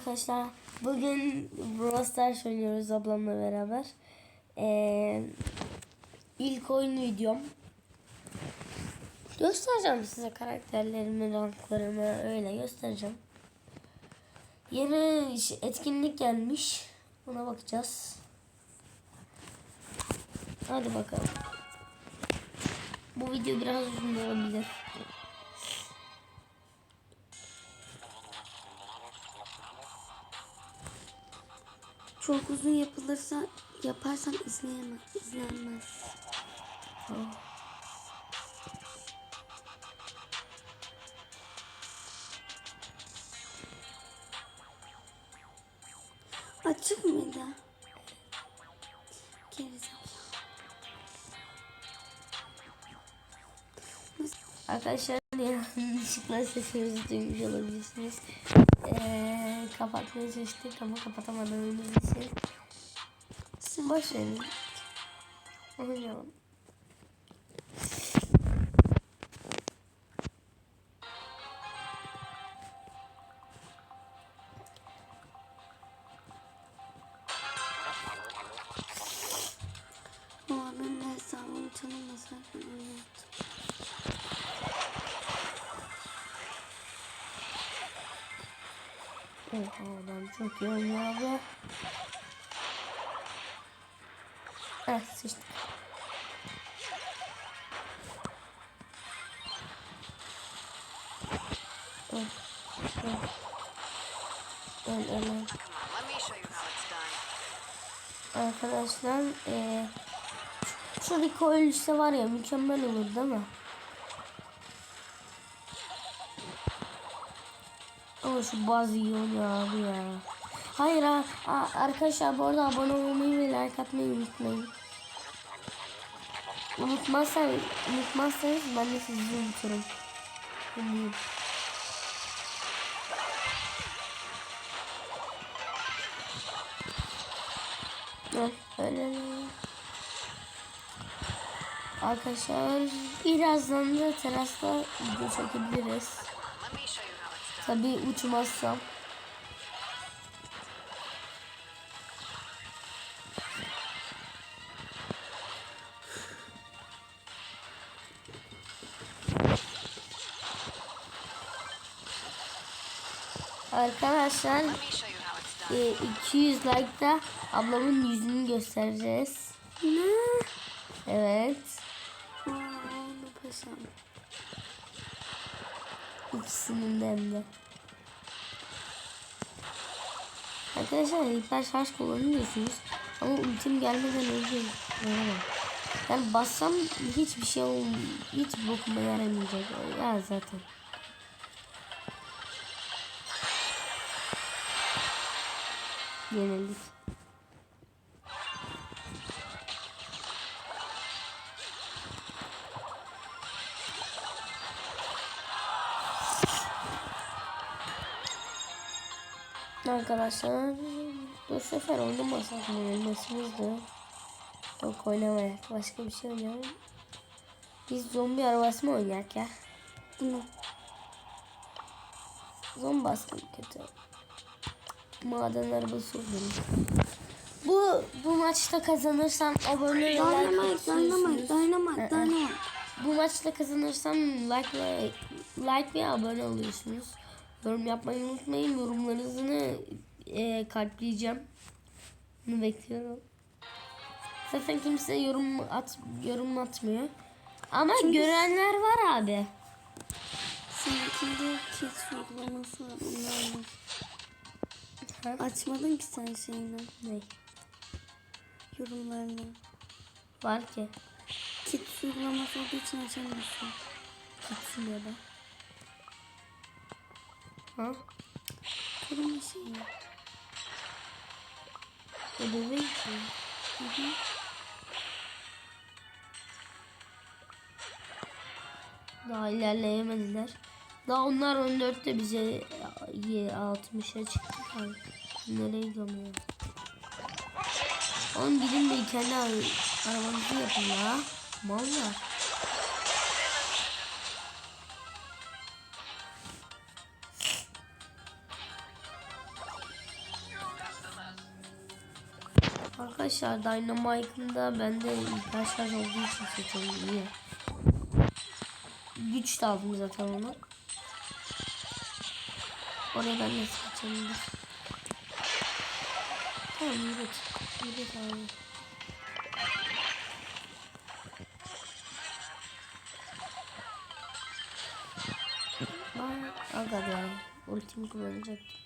arkadaşlar. Bugün Brawl oynuyoruz ablamla beraber. Ee, ilk oyun videom. Göstereceğim size karakterlerimi, ranklarımı öyle göstereceğim. Yeni etkinlik gelmiş. Ona bakacağız. Hadi bakalım. Bu video biraz uzun olabilir. Çok uzun yapılırsa yaparsan izleyemez, izlenmez. Açık mıydı? Arkadaşlar yanlışlıkla sesimizi duymuş olabilirsiniz. Ee, kapatmaya çalıştık ama kapatamadığımız için. Sen Boş verin. Oynayalım. o benim hesabımı tanımasaydın oynattım. Oha adam çok iyi oynuyor abi. Evet sıçtık. Öl. Öl. Öl, öl. Arkadaşlar eee şu Rico ölürse var ya mükemmel olur değil mi? Ama şu bazı iyi abi ya. Hayır ha, ha, arkadaşlar bu arada abone olmayı ve like atmayı unutmayın. Unutmazsan, unutmazsanız ben de sizi unuturum. Öl. Arkadaşlar birazdan da terasta video çekebiliriz. Tabii uçmazsam. Arkadaşlar Let me show you how it's done. e, 200 like'da ablamın yüzünü göstereceğiz. Ne? Evet. Aa. İkisinin de hem de. Arkadaşlar hiper şarj kullanıyorsunuz ama ultim gelmeden önce. Yani bassam hiçbir şey olm hiç bokuma yaramayacak. Ya zaten. Yenildik. Arkadaşlar bu sefer oynamasak mı? Elmasımızdı. Yok oynamayak. Başka bir şey oynayalım. Biz zombi arabası mı oynayak ya? Bunu. Zombi baskın kötü. Maden arabası oynayalım. Bu bu maçta kazanırsam abone like Dynamite, dynamite, dynamite, dynamite. Bu maçta kazanırsam like ve like ve abone oluyorsunuz. Yorum yapmayı unutmayın. Yorumlarınızı e, kalpleyeceğim. Bunu bekliyorum. Zaten kimse yorum at yorum atmıyor. Ama görenler var abi. Seninkinde kit uygulaması var. Onlarla. Ha? Açmadın ki sen şeyini. Ne? Yorumlarını. Var ki. Kit uygulaması olduğu için açamıyorsun. Gitsin ya da. Ha? Şeyini. Ödevi için. Hı hı. Daha ilerleyemediler. Daha onlar 14'te bize 60'a çıktı. Ay, Nereye ya? Oğlum gidin de kendi ara- arabanızı yapın ya. Mallar. Arkadaşlar Dynamite'ın da bende hiper şarj olduğu için seçiyorum. Niye? Güç de aldım zaten onu. Oraya ben de dur. Tamam yürüt. Yürüt abi. Vay, Aga be. Ultimi kullanacaktım.